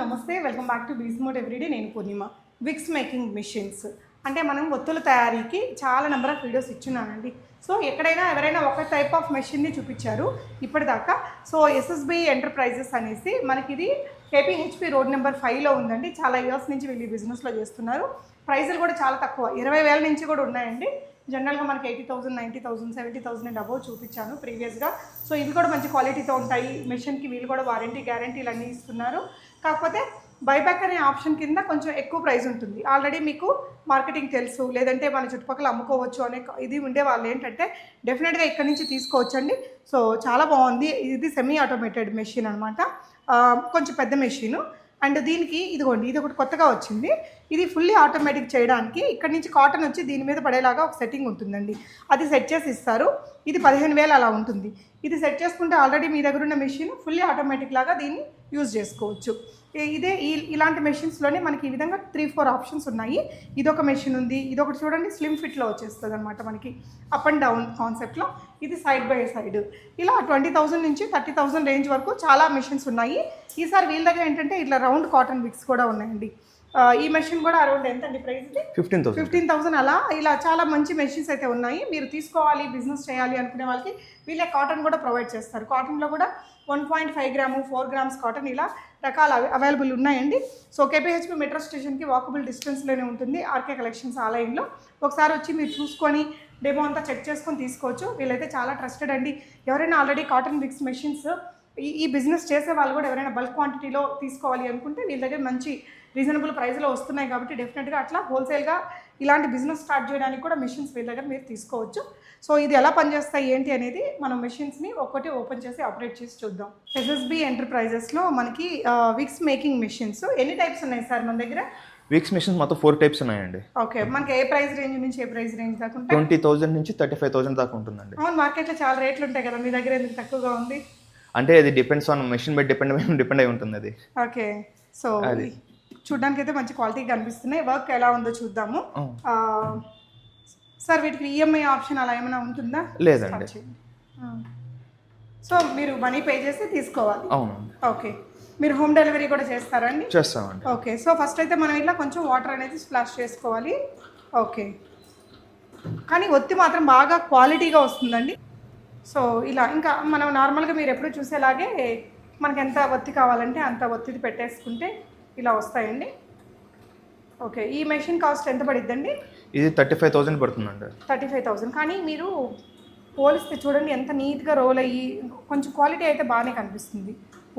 నమస్తే welcome back to బీస్మోట్ everyday. నేను పూర్ణిమ. Vicks making machines. అంటే మనం ఒత్తుల తయారీకి చాలా నెంబర్ ఆఫ్ వీడియోస్ ఇచ్చున్నానండి. సో ఎక్కడైనా ఎవరైనా ఒక టైప్ ఆఫ్ మెషిన్ని చూపించారు ఇప్పటిదాకా. సో ఎస్ఎస్బి ఎంటర్ప్రైజెస్ అనేసి మనకి ఇది కేపీహెచ్పి రోడ్ నెంబర్ ఫైవ్లో ఉందండి. చాలా ఇయర్స్ నుంచి వీళ్ళు బిజినెస్లో చేస్తున్నారు. ప్రైజులు కూడా చాలా తక్కువ. ఇరవై వేల నుంచి కూడా ఉన్నాయండి. జనరల్గా మనకి eighty thousand ninety thousand seventy thousand and above చూపించాను ప్రీవియస్గా సో ఇవి కూడా మంచి క్వాలిటీతో ఉంటాయి. మిషన్కి వీళ్ళు కూడా వారంటీ గ్యారంటీలు అన్నీ ఇస్తున్నారు. కాకపోతే బైబ్యాక్ అనే ఆప్షన్ కింద కొంచెం ఎక్కువ ప్రైస్ ఉంటుంది. ఆల్రెడీ మీకు మార్కెటింగ్ తెలుసు లేదంటే మన చుట్టుపక్కల అమ్ముకోవచ్చు అనే ఇది ఉండే వాళ్ళు ఏంటంటే డెఫినెట్గా ఇక్కడ నుంచి తీసుకోవచ్చండి. సో చాలా బాగుంది. ఇది సెమీ ఆటోమేటెడ్ మెషిన్ అనమాట కొంచెం పెద్ద మెషిన్ అండ్ దీనికి ఇదిగోండి ఇది ఒకటి కొత్తగా వచ్చింది. ఇది ఫుల్లీ ఆటోమేటిక్ చేయడానికి ఇక్కడ నుంచి కాటన్ వచ్చి దీని మీద పడేలాగా ఒక సెట్టింగ్ ఉంటుందండి. అది సెట్ చేసి ఇస్తారు. ఇది పదిహేను వేలు అలా ఉంటుంది. ఇది సెట్ చేసుకుంటే ఆల్రెడీ మీ దగ్గర ఉన్న మెషిన్ ఫుల్లీ ఆటోమేటిక్ లాగా దీన్ని యూజ్ చేసుకోవచ్చు. ఇదే ఈ ఇలాంటి మెషిన్స్లోనే మనకి ఈ విధంగా త్రీ ఫోర్ ఆప్షన్స్ ఉన్నాయి. ఇదొక మెషిన్ ఉంది ఇదొకటి చూడండి స్లిమ్ ఫిట్లో వచ్చేస్తుంది అనమాట మనకి. అప్ అండ్ డౌన్ కాన్సెప్ట్లో ఇది సైడ్ బై సైడ్ ఇలా ట్వంటీ థౌసండ్ నుంచి థర్టీ థౌసండ్ రేంజ్ వరకు చాలా మెషిన్స్ ఉన్నాయి. ఈసారి వీళ్ళ దగ్గర ఏంటంటే ఇట్లా రౌండ్ కాటన్ విక్స్ కూడా ఉన్నాయండి. ఈ మెషిన్ కూడా అరౌండ్ ఎంత అండి price fifteen thousand fifteen thousand అలా. ఇలా చాలా మంచి మెషిన్స్ అయితే ఉన్నాయి. మీరు తీసుకోవాలి బిజినెస్ చేయాలి అనుకునే వాళ్ళకి వీళ్ళే కాటన్ కూడా ప్రొవైడ్ చేస్తారు. కాటన్లో కూడా one point five gram four grams cotton ఇలా రకాల అవైలబుల్ ఉన్నాయండి. సో కేపీహెచ్పి మెట్రో స్టేషన్కి వాకబుల్ డిస్టెన్స్లోనే ఉంటుంది. ఆర్కే కలెక్షన్స్ ఆలయంలో. ఒకసారి వచ్చి మీరు చూసుకొని డెమో అంతా చెక్ చేసుకొని తీసుకోవచ్చు. వీళ్ళైతే చాలా ట్రస్టెడ్ అండి. ఎవరైనా ఆల్రెడీ కాటన్ మిక్స్ మెషిన్స్ ఈ ఈ బిజినెస్ చేసే వాళ్ళు కూడా ఎవరైనా బల్క్ క్వాంటిటీలో తీసుకోవాలి అనుకుంటే వీళ్ళ దగ్గర మంచి రీజనబుల్ ప్రైస్లో వస్తున్నాయి కాబట్టి డెఫినెట్గా అట్లా హోల్సేల్గా ఇలాంటి బిజినెస్ స్టార్ట్ చేయడానికి కూడా మెషిన్స్ వీళ్ళ దగ్గర మీరు తీసుకోవచ్చు. సో ఇది ఎలా పనిచేస్తాయి ఏంటి అనేది మనం మెషిన్స్ని ఒక్కటి ఓపెన్ చేసి ఆపరేట్ చేసి చూద్దాం. ఎస్ఎస్బి ఎంటర్ప్రైజెస్లో మనకి విక్స్ మేకింగ్ మెషిన్స్. ఎన్ని టైప్స్ ఉన్నాయి సార్ మన దగ్గర? వీక్స్ మిషన్స్ మొత్తం ఫోర్ టైప్స్ ఉన్నాయండి. ఓకే. మనకి ఏ ప్రైస్ రేంజ్ నుంచి ఏ ప్రైస్ రేంజ్ దాకా ఉంటాయి? ట్వంటీ థౌసండ్ నుంచి థర్టీ ఫైవ్ థౌసండ్ దాకా ఉంటుందండి. అవును మార్కెట్లో చాలా రేట్లు ఉంటాయి కదా మీ దగ్గర ఎందుకు తక్కువగా ఉంది? అంటే అది depends on machine by depend depend అయి ఉంటుంది అది. ఓకే. సో చూడడానికి అయితే మంచి క్వాలిటీ కనిపిస్తున్నాయి. వర్క్ ఎలా ఉందో చూద్దాము. సార్ వీటికి ఈఎంఐ ఆప్షన్ అలా ఏమైనా ఉంటుందా? లేదండి. సో మీరు మనీ పే చేసి తీసుకోవాలి. అవునండి. ఓకే. మీరు హోమ్ డెలివరీ కూడా చేస్తారండి? చేస్తామండి. ఓకే. సో ఫస్ట్ అయితే మనం ఇట్లా కొంచెం వాటర్ అనేది స్ప్లాష్ చేసుకోవాలి. ఓకే. కానీ ఒత్తి మాత్రం బాగా క్వాలిటీగా వస్తుందండి. సో ఇలా ఇంకా మనం నార్మల్గా మీరు ఎప్పుడు చూసేలాగే మనకి ఎంత ఒత్తి కావాలంటే అంత ఒత్తిది పెట్టేసుకుంటే ఇలా వస్తాయండి. ఓకే ఈ మెషిన్ కాస్ట్ ఎంత పడిద్దండి? ఇది థర్టీ ఫైవ్ థౌసండ్ పడుతుందండి. థర్టీ ఫైవ్ థౌజండ్ కానీ మీరు పోలిస్తే చూడండి ఎంత నీట్గా రోల్ అయ్యి కొంచెం క్వాలిటీ అయితే బాగానే కనిపిస్తుంది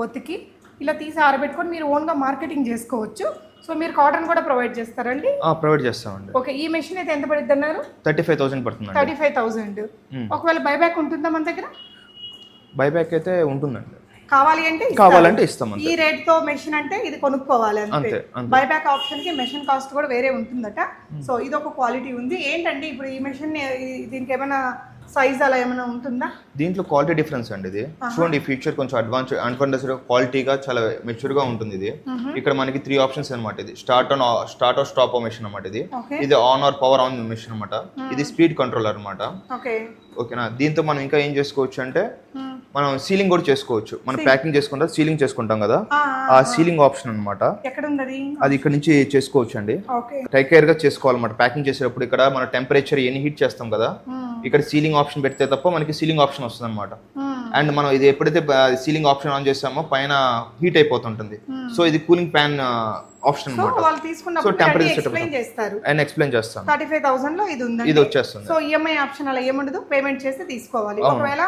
ఒత్తికి. ఇలా తీసి ఆరబెట్టుకొని మీరు ఓన్గా మార్కెటింగ్ చేసుకోవచ్చు. సో మీరు కాటన్ కూడా ప్రొవైడ్ చేస్తారండి? ప్రొవైడ్ చేస్తామండి. ఓకే ఈ మెషిన్ అయితే ఎంత పడిద్ది అన్నారు? థర్టీ ఫైవ్ థౌసండ్ పడుతుందండి. Thirty five Hmm. ఒకవేళ బైబ్యాక్ ఉంటుందా మన దగ్గర? బైబ్యాక్ అయితే ఉంటుందండి. కావాలి అంటే. కావాలంటే ఇస్తామండి ఈ రేట్తో మెషిన్ అంటే ఇది కొనుక్కోవాలి అంతే. బైబ్యాక్ ఆప్షన్కి మెషిన్ కాస్ట్ కూడా వేరే ఉంటుందట. సో ఇది ఒక క్వాలిటీ ఉంది. ఏంటండి ఇప్పుడు ఈ మెషిన్ దీనికి ఏమైనా సైజ్ అలా ఏమైనా ఉంటుందా? దీంట్లో క్వాలిటీ డిఫరెన్స్ అండి ఇది. చూడండి ఫీచర్ కొంచెం అడ్వాన్స్ అడ్వాన్స్ క్వాలిటీగా చాలా మెచ్యూర్గా ఉంటుంది ఇది. ఇక్కడ మనకి త్రీ ఆప్షన్స్ అనమాట ఇది. Start on start or stop machine అనమాట ఇది. ఇది on or power on machine అనమాట ఇది స్పీడ్ కంట్రోలర్ అనమాట ఓకే. ఓకేనా? దీంతో మనం ఇంకా ఏం చేసుకోవచ్చు అంటే మనం సీలింగ్ కూడా చేసుకోవచ్చు. మనం ప్యాకింగ్ చేసుకుంటా సీలింగ్ చేసుకుంటాం కదా. ఆ సీలింగ్ ఆప్షన్ ఉంది అది ఇక్కడ నుంచి చేసుకోవచ్చు అండి టేక్ కేర్గా చేసుకోవాలన్నమాట. ప్యాకింగ్ చేసేటప్పుడు ఇక్కడ మన టెంపరేచర్ ఎన్ని హీట్ చేస్తాం కదా ఇక్కడ సీలింగ్ ఆప్షన్ పెడితే తప్ప మనకి సీలింగ్ ఆప్షన్ వస్తుంది అనమాట అండ్ మనం ఇది ఎప్పుడైతే సీలింగ్ ఆప్షన్ ఆన్ చేస్తామో పైన హీట్ అయిపోతుంటుంది. సో ఇది కూలింగ్ ఫ్యాన్ ఆప్షన్ అనమాట సో టెంపరేచర్ చేస్తారు. అండ్ ఎక్స్ప్లెయిన్ చేస్తాను. థర్టీ ఫైవ్ థౌసండ్లో ఇది ఉందండి. ఇది వచ్చేస్తుంది. సో ఈఎంఐ ఆప్షన్ అలా ఏముండదు? పేమెంట్ చేసి తీసుకోవాలి. ఒకవేళ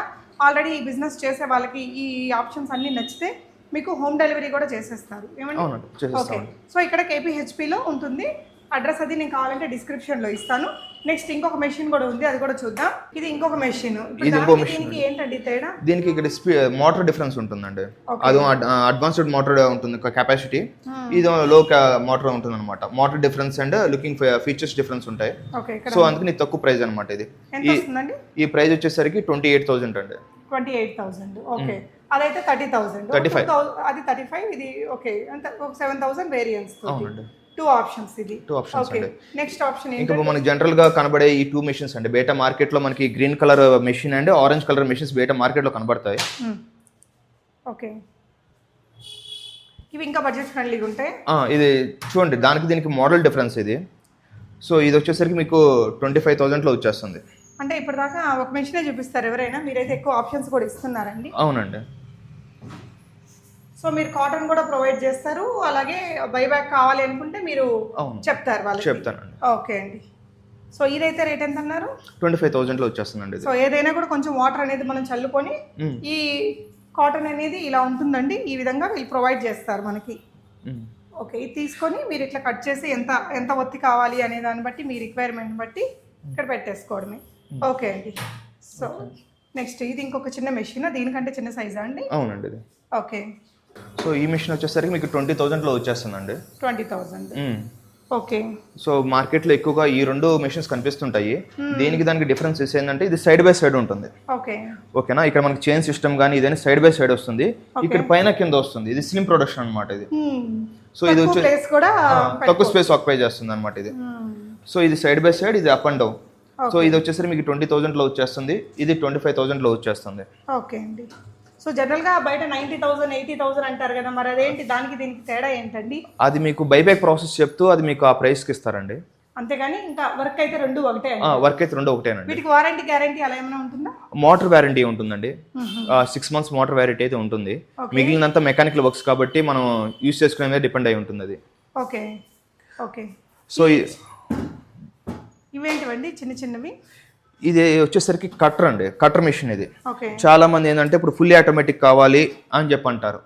ఆల్రెడీ ఈ బిజినెస్ చేసే వాళ్ళకి ఈ ఆప్షన్స్ అన్ని నచ్చితే మీకు హోమ్ డెలివరీ కూడా చేసేస్తారు. అవునండి ఓకే. సో ఇక్కడ కేపీహెచ్పిలో ఉంటుంది. అడ్రస్ అది నేను కావాలంటే డిస్క్రిప్షన్లో ఇస్తాను. నెక్స్ట్ ఇంకొక మెషిన్ కూడా ఉంది అది కూడా చూద్దాం. ఇది ఇంకొక మెషిన్ దీనికి ఏంటండి తేడా? దీనికి ఇక్కడ మోటార్ డిఫరెన్స్ ఉంటుందండి. అది అడ్వాన్స్డ్ మోటార్ ఉంటుంది కెపాసిటీ ఇది లో మోటార్ ఉంటుంది అనమాట motor difference and looking features difference ఉంటాయి. సో అందుకని తక్కువ ప్రైస్ అనమాట ఇది. ఈ ప్రైస్ వచ్చేసరికి ట్వంటీ ఎయిట్ థౌసండ్ అండి. ట్వంటీ ఎయిట్ థౌసండ్ ఓకే అదైతే థర్టీ థౌసండ్ 35. అది థర్టీ ఫైవ్ ఇది ఓకే అంత ఒక సెవెన్ థౌసండ్ వేరియన్స్ అవునండి. టూ ఆప్షన్స్ ఇది టూ ఆప్షన్స్ అండి. నెక్స్ట్ ఆప్షన్ ఇంకా మనకి జనరల్గా కనబడే ఈ టూ మెషిన్స్ అండి. బయట మార్కెట్లో మనకి green colour machine and orange colour machines బయట మార్కెట్లో కనబడతాయి ఓకే ఇవి ఇంకా బడ్జెట్ ఫ్రెండ్లీగా ఉంటాయి? ఇది చూడండి దానికి దీనికి మోడల్ డిఫరెన్స్ ఇది. సో ఇది వచ్చేసరికి మీకు ట్వంటీ ఫైవ్ థౌజండ్లో వచ్చేస్తుంది. అంటే ఇప్పటిదాకా ఒక మెషినే చూపిస్తారు ఎవరైనా? మీరైతే ఎక్కువ ఆప్షన్స్ కూడా ఇస్తున్నారండి. అవునండి. సో మీరు కాటన్ కూడా ప్రొవైడ్ చేస్తారు. అలాగే బైబ్యాక్ కావాలి అనుకుంటే మీరు. చెప్తారు వాళ్ళకి. చెప్తానండి. ఓకే అండి. సో ఇదైతే రేట్ ఎంత అన్నారు ట్వంటీ ఫైవ్ థౌజండ్లో వచ్చేస్తుందండి సో ఏదైనా కూడా కొంచెం వాటర్ అనేది మనం చల్లుకొని. ఈ కాటన్ అనేది ఇలా ఉంటుందండి. ఈ విధంగా వీళ్ళు ప్రొవైడ్ చేస్తారు మనకి. ఓకే ఇది తీసుకొని మీరు ఇట్లా కట్ చేసి ఎంత ఎంత ఒత్తి కావాలి అనే దాన్ని బట్టి మీ రిక్వైర్మెంట్ బట్టి ఇక్కడ పెట్టేసుకోవడమే. ఓకే అండి. సో నెక్స్ట్ ఇది ఇంకొక చిన్న మెషిన్. దీనికంటే చిన్న సైజా అండి? అవునండి ఓకే. సో ఈ మిషన్ వచ్చేసరికి మీకు ట్వంటీ థౌజండ్లో వచ్చేస్తుందండి. Twenty thousand. మ్మ్. ఓకే. సో మార్కెట్లో ఎక్కువగా ఈ రెండు మిషన్స్ కనిపిస్తుంటాయి. దీనికి దానికి డిఫరెన్స్ ఏంటంటే ఇది సైడ్ బై సైడ్ ఉంటుంది. ఓకే. ఓకేనా? ఇక్కడ మనకి చైన్ సిస్టమ్ కానీ ఇదైనా సైడ్ బై సైడ్ వస్తుంది. ఇక్కడ పైన కింద వస్తుంది. ఇది స్లిమ్ ప్రొడక్షన్ అన్నమాట ఇది. సో ఇది వచ్చి ప్లేస్ కూడా ఆ, తక్కువ స్పేస్ ఆక్యుపై చేస్తుంది అనమాట ఇది. సో ఇది సైడ్ బై సైడ్ ఇది అప్ అండ్ డౌన్ సో ఇది వచ్చేసరికి మీకు ట్వంటీ థౌసండ్లో వచ్చేస్తుంది. ఇది ట్వంటీ ఫైవ్ థౌసండ్లో వచ్చేస్తుంది. ఓకే అండి. సో జనరల్గా బయట నైంటీ థౌసండ్ ఎయిటీ థౌసండ్ అంటారు కదా మరి అదేంటి? దానికి దీనికి తేడా ఏంటండి? అది మీకు బైబ్యాక్ ప్రాసెస్ చెప్తూ అది మీకు ఆ ప్రైస్కి ఇస్తారండి. అంతేగాని ఇంకా వర్క్ అయితే రెండు ఒకటే వర్క్ అయితే రెండు ఒకటేనండి. వీటికి వారంటీ గ్యారంటీ అలా ఏమైనా ఉంటుందా? మోటార్ వ్యారంటీ ఉంటుందండి. సిక్స్ మంత్స్ మోటార్ వ్యారంటీ అయితే ఉంటుంది. మిగిలినంత మెకానికల్ వర్క్స్ కాబట్టి మనం యూస్ చేసుకునే మీద డిపెండ్ అయి ఉంటుంది అది. ఓకే ఓకే సో ఇవేంటివండి? చిన్న చిన్నవి? ఇది వచ్చేసరికి కట్టర్ అండి కట్టర్ మిషన్ ఇది. చాలా మంది ఏంటంటే ఇప్పుడు ఫుల్లీ ఆటోమేటిక్ కావాలి అని చెప్పి అంటారు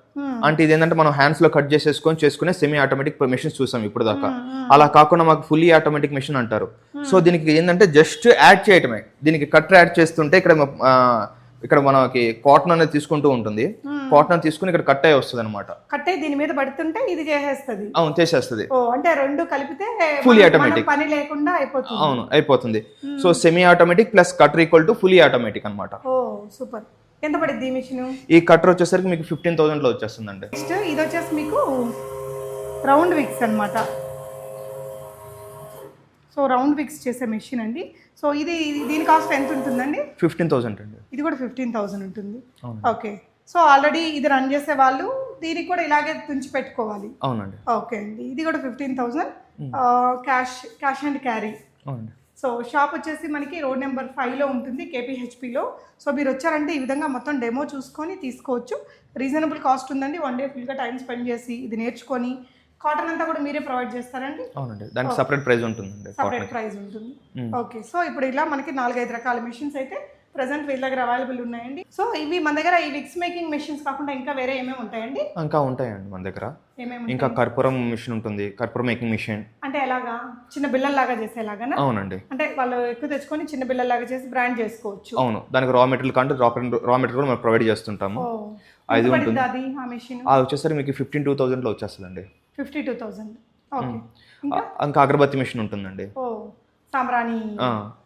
అంటే ఇది ఏంటంటే మనం హ్యాండ్స్లో కట్ చేసేసుకొని చేసుకునే సెమీ ఆటోమేటిక్ మిషన్స్ చూసాం ఇప్పుడు దాకా అలా కాకుండా మాకు ఫుల్లీ ఆటోమేటిక్ మిషన్ అంటారు. సో దీనికి ఏంటంటే జస్ట్ యాడ్ చేయటమే. దీనికి కట్టర్ యాడ్ చేస్తుంటే ఇక్కడ ఇక్కడ మనకి కాటన్ అనేది తీసుకుంటూ ఉంటుంది. కాటన్ తీసుకుని ఇక్కడ కట్ అయ్యి వస్తుంది అనమాట కట్టే దీని మీద పడుతుంటే ఇది చేసేస్తుంది. అవును చేసేస్తుంది. అంటే రెండు కలిపితే automatic. మనం పని లేకుండా అయిపోతుంది. అవును అయిపోతుంది. So semi automatic plus cutter equal to fully automatic అనమాట సూపర్. ఎంత పడుద్ది ఈ మిషన్? ఈ కటర్ వచ్చేసరికి మీకు ఫిఫ్టీన్ థౌసండ్లో వచ్చేస్తుందండి. నెక్స్ట్ ఇది వచ్చేసి మీకు రౌండ్ విక్స్ అన్నమాట. సో రౌండ్ విక్స్ చేసే మెషిన్ అండి. సో ఇది దీని కాస్ట్ ఎంత ఉంటుందండి? ఫిఫ్టీన్ థౌసండ్ అండి. ఇది కూడా ఫిఫ్టీన్ థౌసండ్ ఉంటుంది. ఓకే. సో ఆల్రెడీ ఇది రన్ చేసే వాళ్ళు దీనికి కూడా ఇలాగే తుంచి పెట్టుకోవాలి. అవునండి. ఓకే అండి. ఇది కూడా fifteen thousand. Cash cash and carry. అవునండి. సో షాప్ వచ్చేసి మనకి రోడ్ నెంబర్ ఫైవ్లో ఉంటుంది కేపీహెచ్పిలో. సో మీరు వచ్చారంటే ఈ విధంగా మొత్తం డెమో చూసుకొని తీసుకోవచ్చు. రీజనబుల్ కాస్ట్ ఉందండి. వన్ డే ఫుల్గా టైం స్పెండ్ చేసి ఇది నేర్చుకొని కాటన్ అంతా కూడా మీరే ప్రొవైడ్ చేస్తారండి? అవునండి. దానికి సపరేట్ ప్రైస్ ఉంటుందండి సపరేట్ ప్రైస్ ఉంటుంది. ఓకే సో ఇప్పుడు ఇలా మనకి నాలుగైదు రకాల మెషిన్స్ అయితే ప్రజెంట్ వీళ్ళ దగ్గర అవైలబుల్ ఉన్నాయండి. సో ఇవి మన దగ్గర ఈ విక్స్ మేకింగ్ మెషిన్స్ కాకుండా ఇంకా వేరే ఏమేమి ఉంటాయండి? ఇంకా ఉంటాయండి మన దగ్గర. ఇంకా కర్పూరం మిషన్ ఉంటుంది. కర్పూరం మేకింగ్ మిషన్ అంటే ఎలాగా? చిన్న బిల్లల్లాగా చేసేలాగానా? అవునండి. అంటే వాళ్ళు ఎక్కువ తెచ్చుకొని చిన్న బిల్లల్లాగా చేసి బ్రాండ్ చేసుకోవచ్చు. అవును. దానికి రా మెటీరియల్ కంటే రా రా మెటీరియల్ కూడా మనం ప్రొవైడ్ చేస్తుంటాము. అది పడింది అది ఆ మెషిన్ అది వచ్చేసరికి మీకు ఫిఫ్టీన్ టూ థౌజండ్లో వచ్చేస్తుందండి. Fifty two thousand. ఓకే. ఆ, ఇంకా? అగరబత్తి మిషన్ ఉంటుందండి. ఓ సాంబ్రాణి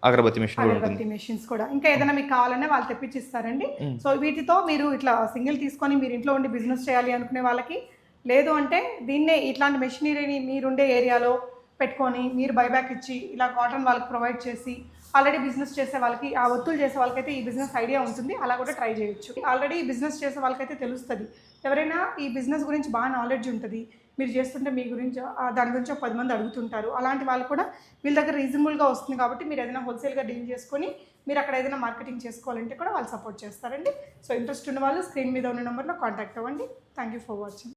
అగరబత్తి మిషన్ అగరబత్తి మెషిన్స్ కూడా. ఇంకా ఏదైనా మీకు కావాలన్నా వాళ్ళు తెప్పించి ఇస్తారండి సో వీటితో మీరు ఇట్లా సింగిల్ తీసుకొని మీరు ఇంట్లో ఉండి బిజినెస్ చేయాలి అనుకునే వాళ్ళకి లేదు అంటే దీన్నే ఇట్లాంటి మెషినరీని మీరుండే ఏరియాలో పెట్టుకొని మీరు బైబ్యాక్ ఇచ్చి ఇలా కాటన్ వాళ్ళకి ప్రొవైడ్ చేసి ఆల్రెడీ బిజినెస్ చేసే వాళ్ళకి ఆ ఒత్తులు చేసే వాళ్ళకైతే ఈ బిజినెస్ ఐడియా ఉంటుంది. అలా కూడా ట్రై చేయొచ్చు. ఆల్రెడీ బిజినెస్ చేసే వాళ్ళకైతే తెలుస్తుంది. ఎవరైనా ఈ బిజినెస్ గురించి బాగా నాలెడ్జ్ ఉంటుంది. మీరు చేస్తుంటే మీ గురించి దాని గురించి ఒక పది మంది అడుగుతుంటారు. అలాంటి వాళ్ళు కూడా వీళ్ళ దగ్గర రీజనబుల్గా వస్తుంది కాబట్టి మీరు ఏదైనా హోల్సేల్గా డీల్ చేసుకొని మీరు అక్కడ ఏదైనా మార్కెటింగ్ చేసుకోవాలంటే కూడా వాళ్ళు సపోర్ట్ చేస్తారండి. సో ఇంట్రెస్ట్ ఉన్న వాళ్ళు స్క్రీన్ మీద ఉన్న నెంబర్లో కాంటాక్ట్ అవ్వండి. Thank you for watching